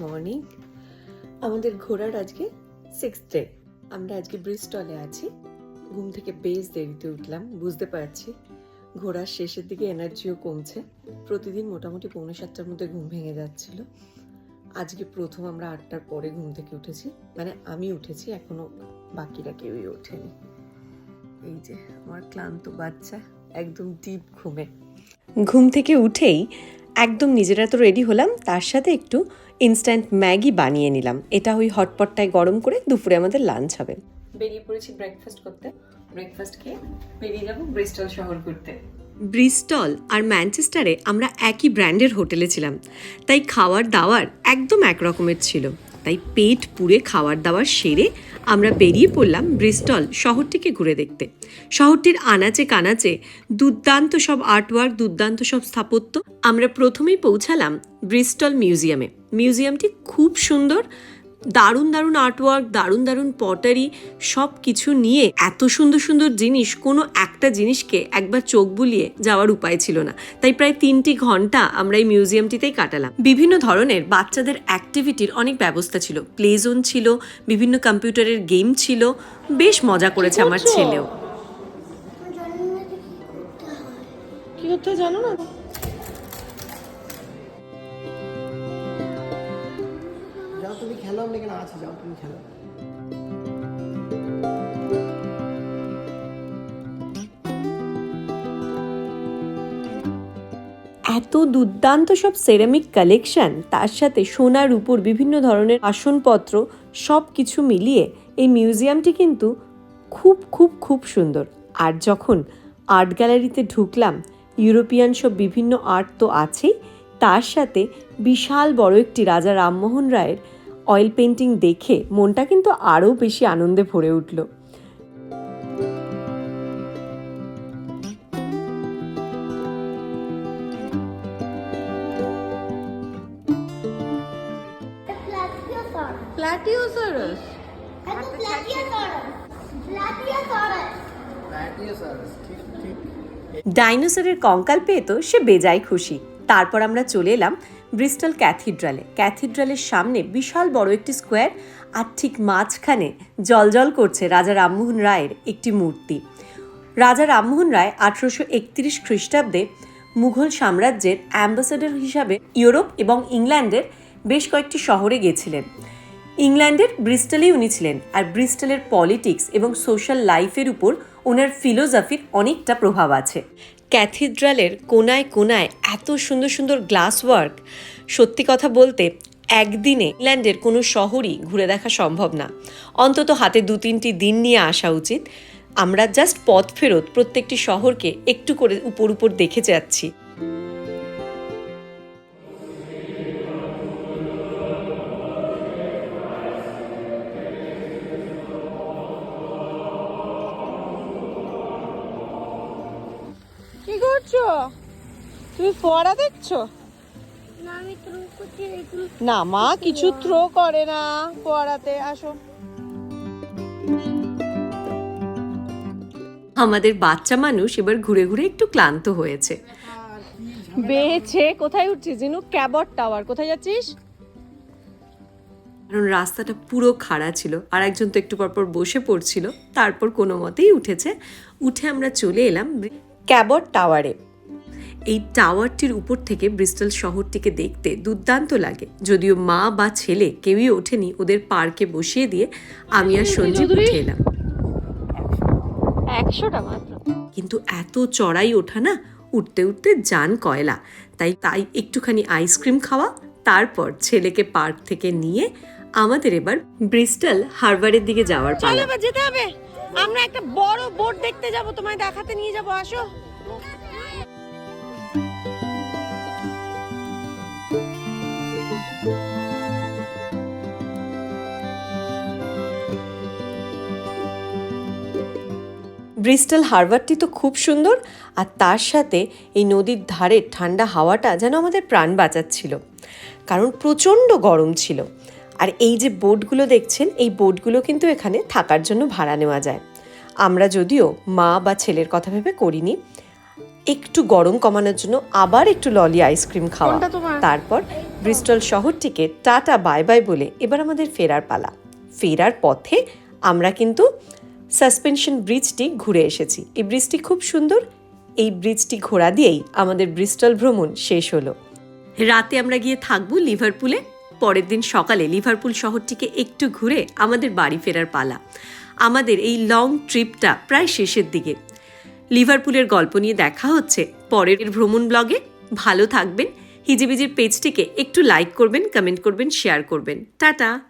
Morning. আমাদের ঘোরার আজকে সিক্স ডে আমরা আজকে ব্রিস্টলে আছি। ঘুম থেকে বেশ দেরিতে উঠলাম, বুঝতে পারছি। ঘোরার শেষের দিকে এনার্জিও কমছে। প্রতিদিন মোটামুটি পৌনে সাতটার মধ্যে ঘুম ভেঙে যাচ্ছিল। আজকে প্রথম আমরা আটটার পরে ঘুম থেকে উঠেছি। মানে আমি উঠেছি, এখনও বাকিরা কেউই ওঠেনি। এই যে, আমার ক্লান্ত বাচ্চা, একদম ডিপ ঘুমে। ঘুম থেকে উঠেই একদম নিজেরা তো রেডি হলাম তার সাথে একটু ইনস্ট্যান্ট ম্যাগি বানিয়ে নিলাম। এটা ওই হটপটটায় গরম করে দুপুরে আমাদের লাঞ্চ হবে। বেরিয়ে পড়েছি ব্রেকফাস্ট করতে। ব্রেকফাস্ট খেয়ে বেরিয়ে যাব ব্রিস্টল শহর ঘুরতে। ব্রিস্টল আর ম্যানচেস্টারে আমরা একই ব্র্যান্ডের হোটেলে ছিলাম। তাই খাওয়ার দাওয়ার একদম এক রকমের ছিল। তাই পেট পুড়ে খাওয়ার দাওয়ার সেরে আমরা বেরিয়ে পড়লাম ব্রিস্টল শহরটিকে ঘুরে দেখতে। শহরটির আনাচে কানাচে দুর্দান্ত সব আর্টওয়ার্ক, দুর্দান্ত সব স্থাপত্য। আমরা প্রথমেই পৌঁছালাম ব্রিস্টল মিউজিয়ামে। মিউজিয়ামটি খুব সুন্দর দারুণ দারুণ আর্টওয়ার্ক দারুণ দারুণ পটারি সব কিছু নিয়ে এত সুন্দর সুন্দর জিনিস কোনো একটা জিনিসকে একবার চোখ বুলিয়ে যাওয়ার উপায় ছিল না। তাই প্রায় তিনটি ঘণ্টা আমরা এই মিউজিয়ামটিতেই কাটালাম। বিভিন্ন ধরনের বাচ্চাদের অ্যাক্টিভিটির অনেক ব্যবস্থা ছিল। প্লে জোন ছিল বিভিন্ন কম্পিউটারের গেম ছিল। বেশ মজা করেছে আমার ছেলেও। কি করতে জানো না? খেলো, আমি আছি, যাও, তুমি খেলো। এত দুর্দান্ত সব সেরামিক কালেকশন তার সাথে সোনার উপর বিভিন্ন ধরনের আসনপত্র সব কিছু মিলিয়ে এই মিউজিয়ামটি কিন্তু খুব খুব খুব সুন্দর। আর যখন আর্ট গ্যালারিতে ঢুকলাম ইউরোপিয়ান সব বিভিন্ন আর্ট তো আছেই, তার সাথে বিশাল বড় একটি রাজা রামমোহন রায়ের অয়েল পেন্টিং দেখে মনটা কিন্তু আরও বেশি আনন্দে ভরে উঠল. That's a ঠিক ঠিক। ডাইনোসরের কঙ্কাল পেয়ে তো সে বেজায় খুশি। তারপর আমরা চলে এলাম ব্রিস্টল ক্যাথিড্রালে। ক্যাথিড্রালের সামনে বিশাল বড় একটি স্কোয়ার আর ঠিক মাঝখানে জলজল করছে রাজা রামমোহন রায়ের একটি মূর্তি। রাজা রামমোহন রায় আঠারোশো একত্রিশ খ্রিস্টাব্দে মুঘল সাম্রাজ্যের অ্যাম্বাসেডর হিসাবে ইউরোপ এবং ইংল্যান্ডের বেশ কয়েকটি শহরে গেছিলেন। ইংল্যান্ডের ব্রিস্টলেই উনি ছিলেন আর ব্রিস্টলের পলিটিক্স এবং সোশ্যাল লাইফের উপর ওনার ফিলোসফির অনেকটা প্রভাব আছে। ক্যাথিড্রালের কোনায় কোনায় এত সুন্দর সুন্দর গ্লাস ওয়ার্ক, সত্যি কথা বলতে একদিনে ইংল্যান্ডের কোনো শহরই ঘুরে দেখা সম্ভব না। অন্তত হাতে দু তিনটি দিন নিয়ে আসা উচিত। আমরা জাস্ট পথ ফেরত প্রত্যেকটি শহরকে একটু করে উপর উপর দেখে যাচ্ছি। করছ তুমি ফোয়ারা দেখছ? না মা কিছু থ্রো করে না ফোয়ারাতে আসো। আমাদের বাচ্চা মানুষ এবার ঘুরে ঘুরে একটু ক্লান্ত হয়েছে। বেছে কোথায় উঠছিস জিনু? ক্যাবট টাওয়ার কোথায় যাচ্ছিস? কারণ রাস্তাটা পুরো খাড়া ছিল আর একজন তো একটু পরপর বসে পড়ছিল তারপর কোনো মতেই উঠেছে। উঠে আমরা চলে এলাম ক্যাবট টাওয়ারে। এই টাওয়ারটির উপর থেকে ব্রিস্টল শহরটিকে দেখতে দুর্দান্ত লাগে। যদিও মা বা ছেলে কেউই ওঠেনি ওদের পার্কে বসিয়ে দিয়ে আমি আর সঞ্জীব উঠে এলাম। একশোটা মাত্র। কিন্তু এত চড়াই ওঠা না উঠতে উঠতে যান কয়লা। তাই তাই একটুখানি আইসক্রিম খাওয়া তারপর ছেলেকে পার্ক থেকে নিয়ে আমাদের এবার ব্রিস্টল হারবারের দিকে যাওয়ার পালা। যেতে হবে। আমরা একটা বড় বোট দেখতে যাব তোমায় দেখাতে নিয়ে যাব আসো। ব্রিস্টল হারবারটি তো খুব সুন্দর, আর তার সাথে এই নদীর ধারে ঠান্ডা হাওয়াটা যেন আমাদের প্রাণ বাঁচাচ্ছিল। কারণ প্রচণ্ড গরম ছিল। আর এই যে বোটগুলো দেখছেন, এই বোটগুলো কিন্তু এখানে থাকার জন্য ভাড়া নেওয়া যায়। আমরা যদিও মা বা ছেলের কথা ভেবে করিনি একটু গরম কমানোর জন্য আবার একটু ললি আইসক্রিম খাওয়া। তারপর ব্রিস্টল শহরটিকে টাটা বাই বাই বলে এবার আমাদের ফেরার পালা। ফেরার পথে আমরা কিন্তু সাসপেনশন ব্রিজটি ঘুরে এসেছি। এই ব্রিজটি খুব সুন্দর। এই ব্রিজটি ঘোরা দিয়েই আমাদের ব্রিস্টল ভ্রমণ শেষ হলো। রাতে আমরা গিয়ে থাকব লিভারপুলে পরের দিন সকালে লিভারপুল শহরটিকে একটু ঘুরে আমাদের বাড়ি ফেরার পালা। আমাদের এই লং ট্রিপটা প্রায় শেষের দিকে। লিভারপুলের গল্প নিয়ে দেখা হচ্ছে। পরের ভ্রমণ ব্লগে ভালো থাকবেন। হিজিবিজির পেজটিকে একটু লাইক করবেন কমেন্ট করবেন শেয়ার করবেন। টাটা!